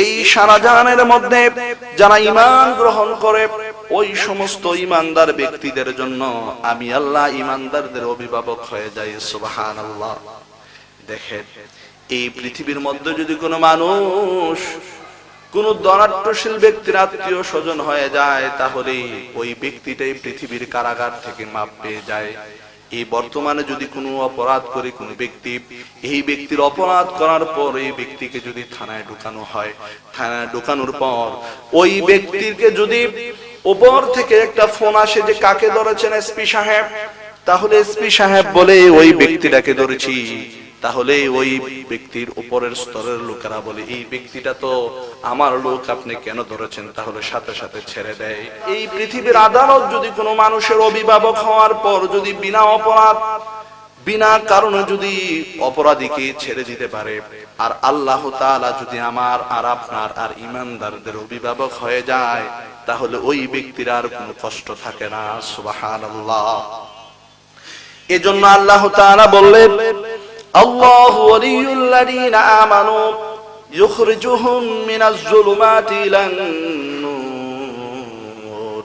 এই সারা জাহানের মধ্যে যারা ইমান গ্রহণ করে, ওই সমস্ত ইমানদার ব্যক্তিদের জন্য আমি আল্লাহ ইমানদারদের অভিভাবক হয়ে যাই সুবাহান আল্লাহ দেখেন, এই পৃথিবীর মধ্যে যদি কোনো মানুষ কোন দনাট্যশীল ব্যক্তির আত্মীয় স্বজন হয়ে যায়, তাহলে ওই ব্যক্তিটাই পৃথিবীর কারাগার থেকে মাপ পেয়ে যায়। এই বর্তমানে যদি কোনো অপরাধ করে কোনো ব্যক্তি, এই ব্যক্তির অপরাধ করার পর এই ব্যক্তিকে যদি থানায় ঢুকানো হয়, থানায় ঢুকানোর পর ওই ব্যক্তিকে যদি ওপর থেকে একটা ফোন আসে যে কাকে ধরেছেন এসপি সাহেব, তাহলে এসপি সাহেব বলে ওই ব্যক্তিটাকে ধরেছি। তাহলে ওই ব্যক্তির উপরের স্তরের লোকেরা বলে, এই ব্যক্তিটা তো আমার লোক, আপনি কেন ধরেছেন? তাহলে সাথে সাথে ছেড়ে দেয়। এই পৃথিবীর আদালত যদি কোনো মানুষের অভিভাবক হওয়ার পর যদি বিনা অপরাধ, বিনা কারণে যদি অপরাধীকে ছেড়ে দিতে পারে, আর আল্লাহ তাআলা যদি আমার আর আপনার আর ইমানদারদের অভিভাবক হয়ে যায়, তাহলে ওই ব্যক্তির আর কোনো কষ্ট থাকে না। সুবহানাল্লাহ। এজন্য আল্লাহ তাআলা বললেন আল্লাহু ওয়ালিয়ুল্লাযীনা আমানু ইখরিজুহুম মিনাজ যুলুমাতি ইলান নূর।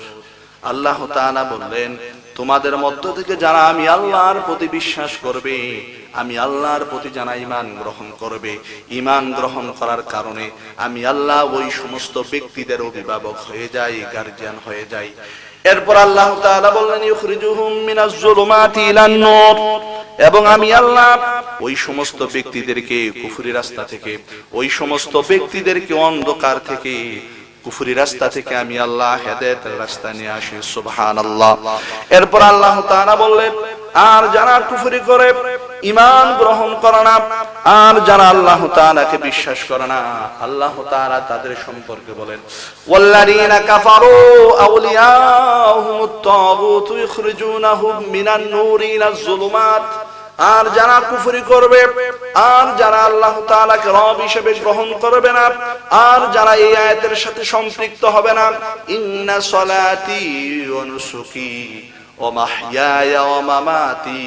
আল্লাহ তাআলা বললেন, তোমাদের মধ্য থেকে যারা আমি আল্লাহর প্রতি বিশ্বাস করবে, আমি আল্লাহর প্রতি যারা ইমান গ্রহণ করবে ইমান গ্রহণ করার কারণে আমি আল্লাহ ওই সমস্ত ব্যক্তিদের অভিভাবক হয়ে যাই গার্জিয়ান হয়ে যাই। এরপর আল্লাহ তাআলা বললেন ইখরিজুহুম মিনাজ যুলুমাতি ইলান নূর। এবং আমি আল্লাহ ওই সমস্ত ব্যক্তিদেরকে কুফরি রাস্তা থেকে, ওই সমস্ত ব্যক্তিদেরকে অন্ধকার থেকে কুফরি রাস্তা থেকে আমি আল্লাহ হেদায়েতের রাস্তা নিয়ে আসি, সুবহানাল্লাহ। এরপর আল্লাহ তাআলা বললেন, আর যারা কুফরি করে ইমান গ্রহণ করে না, আর যারা আল্লাহ তাআলাকে বিশ্বাস করে না, আল্লাহ তাআলা তাদের সম্পর্কে বলেন, ওয়াল্লাযীনা কাফারু আউলিয়াহুমুত তাগুত ইখরিজুনাহুম মিনান নূরি ইলাজ যুলুমাত আর যারা কুফরি করবে, আর যারা আল্লাহ তাআলাকে রব হিসেবে গ্রহণ করবে না, আর যারা এই আয়াতের সাথে সম্পৃক্ত হবে না, ইন্না সলাতি ওয়া নুসুকি ওয়া মাহইয়ায়া মামাতি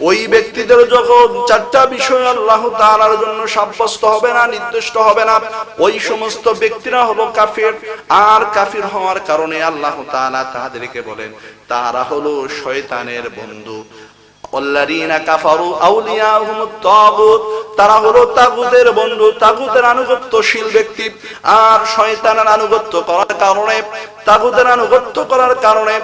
ওই ব্যক্তিদের যখন চারটা বিষয় আল্লাহ তালার জন্য সাব্যস্ত হবে না, নির্দিষ্ট হবে না, ওই সমস্ত ব্যক্তিরা হলো কাফির। আর কাফির হওয়ার কারণে আল্লাহ তাআলা তাদেরকে বলেন, তারা হলো শয়তানের বন্ধু। তারা হলো তাগুতের বন্ধু, তাগুতের আনুগত্যশীল ব্যক্তি। আর আনুগত্য করার কারণে, তাগুতের আনুগত্য করার কারণে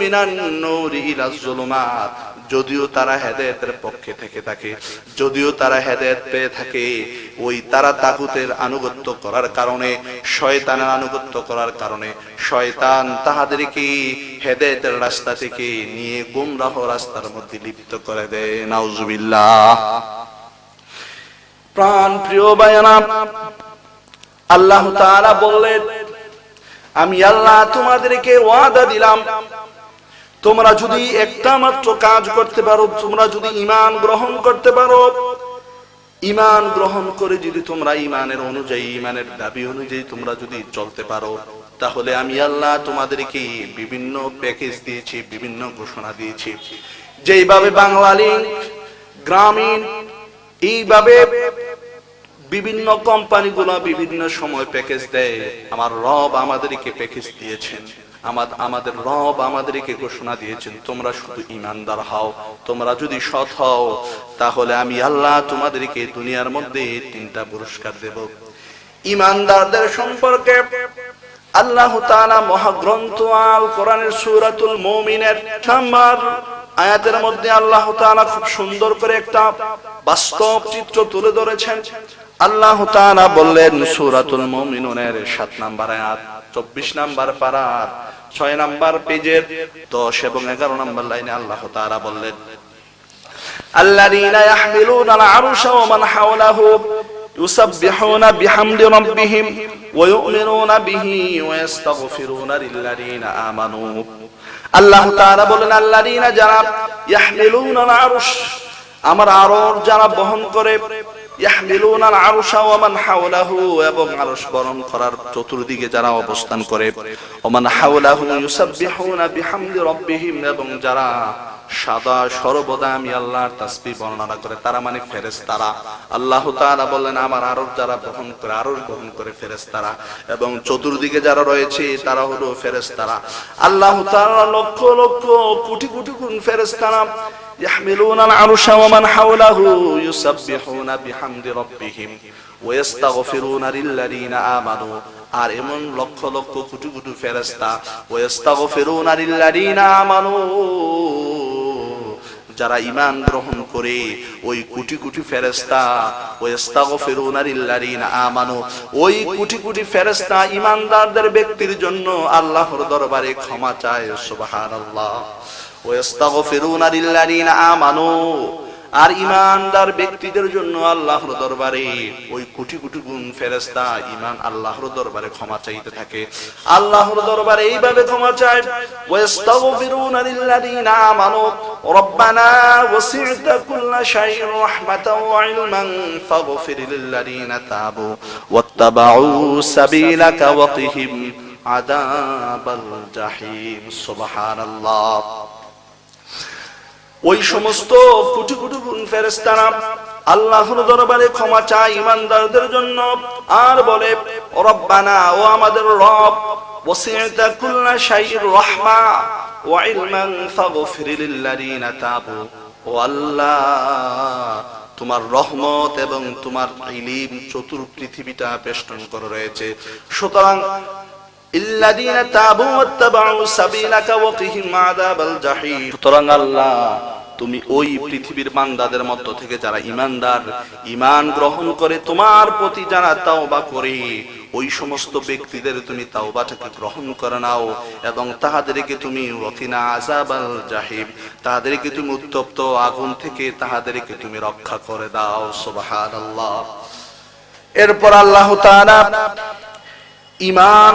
মিনান নূরি ইলা যুলুমাত যদিও তারা হেদায়েতের পক্ষে থেকে থাকে, যদিও তারা হেদায়েত পেয়ে থাকে, ওই তারা তাগুতের আনুগত্য করার কারণে, শয়তানের আনুগত্য করার কারণে, শয়তান তাহাদেরকে হেদায়েতের রাস্তা থেকে নিয়ে গুমরাহ রাস্তার মধ্যে লিপ্ত করে দেয়। নাউজুবিল্লাহ। প্রাণ প্রিয় বায়ানা আল্লাহ তাআলা বললেন, আমি আল্লাহ তোমাদেরকে ওয়াদা দিলাম তোমরা যদি একটা মাত্র কাজ করতে পারো, তোমরা যদি ইমান গ্রহণ করতে পারো ইমান গ্রহণ করে যদি তোমরা ইমানের অনুযায়ী ইমানের দাবি অনুযায়ী তোমরা যদি চলতে পারো, তাহলে আমি আল্লাহ তোমাদেরকে বিভিন্ন প্যাকেজ দিয়েছি, বিভিন্ন ঘোষণা দিয়েছি। যেইভাবে বাংলা লিঙ্ক গ্রামীণ, এইভাবে বিভিন্ন কোম্পানিগুলো বিভিন্ন সময় প্যাকেজ দেয়, আমার রব আমাদেরকে প্যাকেজ দিয়েছেন। আমাদের রব আমাদেরকে ঘোষণা দিয়েছেন, তোমরা শুধু ইমানদার হও, তোমরা যদি সৎ হও, তাহলে আমি আল্লাহ তোমাদেরকে দুনিয়ার মধ্যে তিনটা পুরস্কার দেব। ইমানদারদের সম্পর্কে আল্লাহ তাআলা মহাগ্রন্থ আল কোরআনের সূরাতুল মুমিনের নাম্বার আয়াতের মধ্যে আল্লাহ তাআলা খুব সুন্দর করে একটা বাস্তব চিত্র তুলে ধরেছেন। আল্লাহ তাআলা বললেন সূরাতুল মুমিনুনের 7 নাম্বার আয়াত 24 নাম্বার পারার 6 নাম্বার পেজের 10 এবং 11 নাম্বার লাইনে আল্লাহ তাআলা বললেন الذين يحملون العرش ومن حوله يسبحون بحمد ربهم ويؤمنون به ويستغفرون للذين آمنوا আল্লাহ তাআলা বলেন আল্লাযীনা যারা ইয়াহমিলুনা আল-আরশ আমার আরশ যারা বহন করে ইয়াহমিলুনা আল-আরশা ওয়া হাওলাহু, এবং আরশ বহন ওয়া তারা মানে ফেরেশতারা। আল্লাহ বললেন, আমার আরব যারা গ্রহণ করে আরব গ্রহণ করে ফেরেশতারা, এবং চতুর্দিকে যারা রয়েছে, তারা হলো ফেরেশতারা। আল্লাহ লক্ষ লক্ষ, কোটি কোটি গুণ يحملون العرش ومن حوله يسبحون بحمد ربهم ويستغفرون للذين آمنوا আর এমন লক্ষ লক্ষ কোটি কোটি ফেরেশতা ওয়াস্তাগফিরুনা লিল্লাযিনা আমানু যারা ঈমান গ্রহণ করে ওই কোটি কোটি ফেরেশতা ওয়াস্তাগফিরুনা লিল্লাযিনা আমানু ওই কোটি কোটি ফেরেশতা ঈমানদারদের ব্যক্তির জন্য আল্লাহর দরবারে ক্ষমা চায় সুবহানাল্লাহ ওয়াস্তাগফিরুনা লিল্লাযিনা আর ইমানদার ব্যক্তিদের জন্য আল্লাহর দরবারে ওই কোটি কোটি গুণ ফেরেস্তা ইমান আল্লাহর দরবারে ক্ষমা চাইতে থাকে। আল্লাহর দরবারে এইভাবে ক্ষমা চায়, ওয়াস্তাগফিরুনা লিল্লাযিনা আমানু, রব্বানা ওয়াসি'তা কুল্লা শাইইন রাহমাতাও ওয়া ইলমান ফাগফির লিল্লাযিনা তাবু, ওয়াত্তাবাউ সাবিলাকা আযাবাল জাহিম। সুবহানাল্লাহ। ওই সমস্ত কোটি কোটি গুণ ফেরেস্তারা আল্লাহর দরবারে ক্ষমা চায় ইমানদারদের জন্য। আর বলে, রব্বানা, ও আমাদের রব ওয়াসি'তা কুল্লা শাইইর রাহমা, ওয়া ইলমান ফাগফির লিল্লাযিনা তাবু। ও আল্লাহ, তোমার রহমত এবং তোমার ইলিম চতুর পৃথিবীটা বেষ্টন করে রয়েছে। সুতরাং ইল্লাযীনা সুতরাং আল্লাহ, তুমি ওই পৃথিবীর বান্দাদের মধ্য থেকে যারা ইমানদার ইমান গ্রহণ করে তোমার প্রতি যারা তাওবা করে, ওই সমস্ত ব্যক্তিদের তুমি তাওবাটাকে গ্রহণ করে নাও এবং তাহাদেরকে তুমি ওয়াকিনা আযাবাল জাহিম, তাহাদেরকে তুমি উত্তপ্ত আগুন থেকে তাহাদেরকে তুমি রক্ষা করে দাও, সুবহানাল্লাহ। এরপর আল্লাহ তাআলা ইমান